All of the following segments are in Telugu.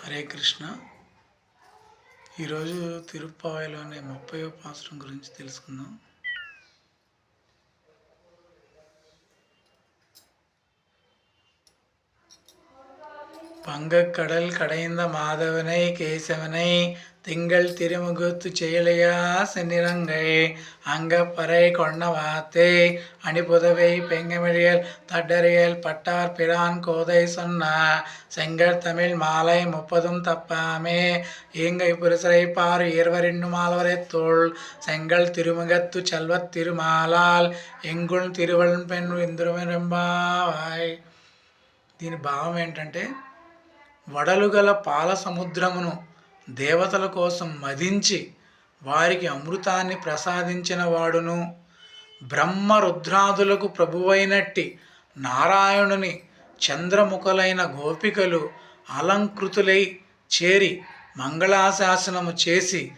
హరే కృష్ణ ఈరోజు తిరుప్పావైలోని ముప్పై పాసురం గురించి తెలుసుకుందాం பங்கக்கடல் கடைந்த மாதவனை கேசவனை திங்கள் திருமுகுத்து செயலையா சென்னிரங்கை அங்கப்பறை கொண்ட வார்த்தை அணிபுதவை பெங்கமிழியல் தட்டறியல் பட்டார் பிரான் கோதை சொன்ன செங்கர் தமிழ் மாலை முப்பதும் தப்பாமே ஈங்கை புருசரை பார் இருவரின்னு மாலவரை தோள் செங்கல் திருமுகத்து செல்வத் திருமாலால் எங்குள் திருவள்ளன் பெண் ఇంద్రమిరంబాయ్ దీని భావం ఏంటంటే వడలుగల పాల సముద్రమును దేవతల కోసం మదించి వారికి అమృతాన్ని ప్రసాదించిన వాడును. బ్రహ్మ రుద్రాదులకు ప్రభువైనట్టి నారాయణుని చంద్రముఖలైన గోపికలు అలంకృతులై చేరి మంగళాశాసనము చేసి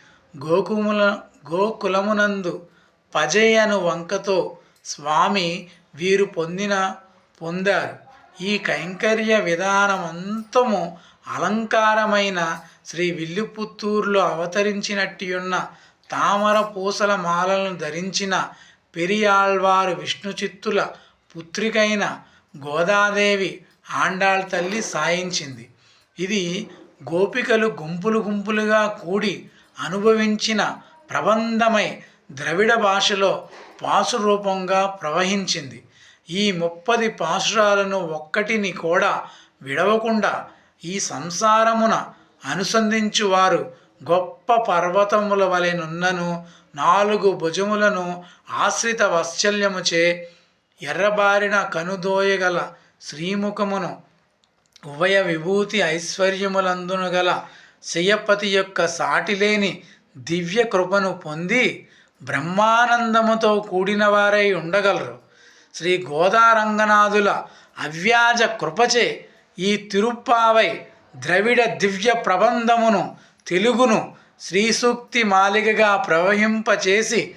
గోకుముల గోకులమునందు పజయను వంకతో స్వామి వీరు పొందిన పొందారు. ఈ కైంకర్య విధానమంతము అలంకారమైన శ్రీ విల్లుపుత్తూరులో అవతరించినట్టియున్న తామర పూసల మాలలను ధరించిన పెరియాళ్వారు విష్ణు చిత్తుల పుత్రికైన గోదాదేవి ఆండాళ్ తల్లి సాయించింది. ఇది గోపికలు గుంపులు గుంపులుగా కూడి అనుభవించిన ప్రబంధమై ద్రవిడ భాషలో పాసు రూపంగా ప్రవహించింది. ఈ ముప్పది పాశురాలను ఒక్కటిని కూడా విడవకుండా ఈ సంసారమున అనుసంధించువారు గొప్ప పర్వతముల వలెనున్నను నాలుగు భుజములను ఆశ్రిత వాత్సల్యముచే ఎర్రబారిన కనుదోయగల శ్రీముఖమును ఉభయ విభూతి ఐశ్వర్యములందును గల శయపతి యొక్క సాటిలేని దివ్య కృపను పొంది బ్రహ్మానందముతో కూడిన వారై ఉండగలరు. శ్రీ గోదారంగనాథుల అవ్యాజ కృపచే ఈ తిరుప్పావై ద్రవిడ దివ్య ప్రబంధమును తెలుగును శ్రీసూక్తి మాలికగా ప్రవహింపచేసి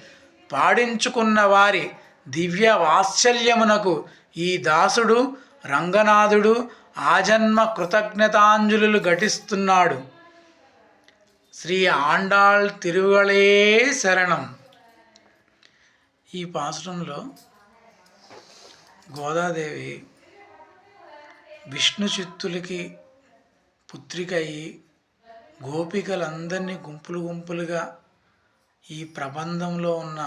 పాడించుకున్న వారి దివ్య వాత్సల్యమునకు ఈ దాసుడు రంగనాథుడు ఆజన్మ కృతజ్ఞతాంజలులు ఘటిస్తున్నాడు. శ్రీ ఆండాళ్ తిరువళే శరణం. ఈ పాసురంలో గోదాదేవి విష్ణు చిత్తులకి పుత్రిక అయ్యి గోపికలందరినీ గుంపులు గుంపులుగా ఈ ప్రబంధంలో ఉన్న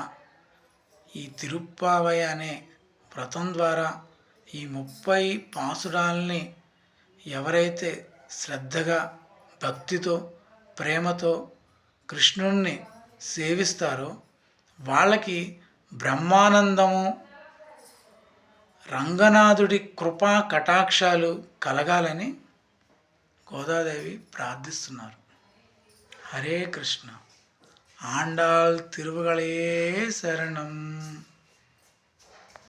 ఈ తిరుప్పావయ అనే వ్రతం ద్వారా ఈ ముప్పై పాసురాల్ని ఎవరైతే శ్రద్ధగా భక్తితో ప్రేమతో కృష్ణుణ్ణి సేవిస్తారో వాళ్ళకి బ్రహ్మానందము రంగనాథుడి కృపా కటాక్షాలు కలగాలని గోదాదేవి ప్రార్థిస్తున్నారు. హరే కృష్ణ. ఆండాల్ తిరువగలయే శరణం.